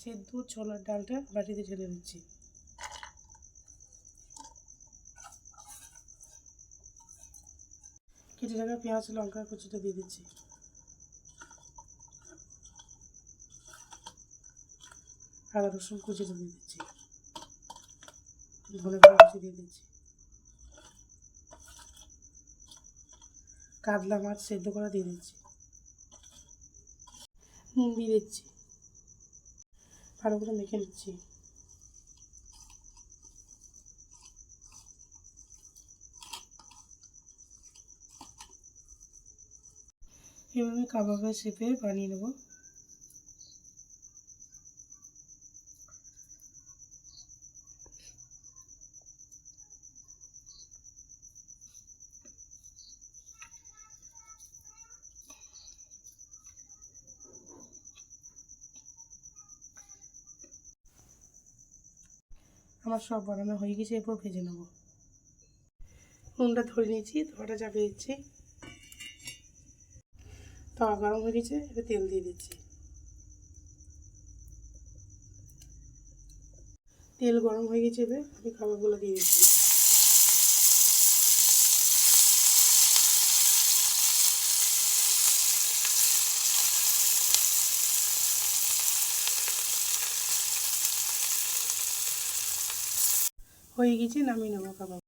সেদ্ধ ছোলার ডালটা বাটিতে ঢেলে দিচ্ছি। কেটে রাখা পেঁয়াজ, লঙ্কা, কুচিটা দিয়ে দিচ্ছি। আদা, রসুন কুচিটা দিয়ে দিচ্ছি। ধনে কুচি দিয়ে দিচ্ছি। কাতলা মাছ সেদ্ধ করা দিয়ে দিচ্ছি। নুন দিয়ে দিচ্ছি। ভালো করে মেখে নিচ্ছি। এভাবে কাবাবের শেপে বানিয়ে নেব। আমার সব বানানো হয়ে গেছে, এরপর ভেজে নেব। নুনটা ধরে নিয়েছি, ধোয়াটা চাপিয়ে দিচ্ছি। তাওয়া গরম হয়ে গেছে, এবার তেল দিয়ে দিচ্ছি। তেল গরম হয়ে গেছে এবার আমি খাবারগুলো দিয়ে দিচ্ছি। হয়ে গেছে নামিয়ে নেব কাবাব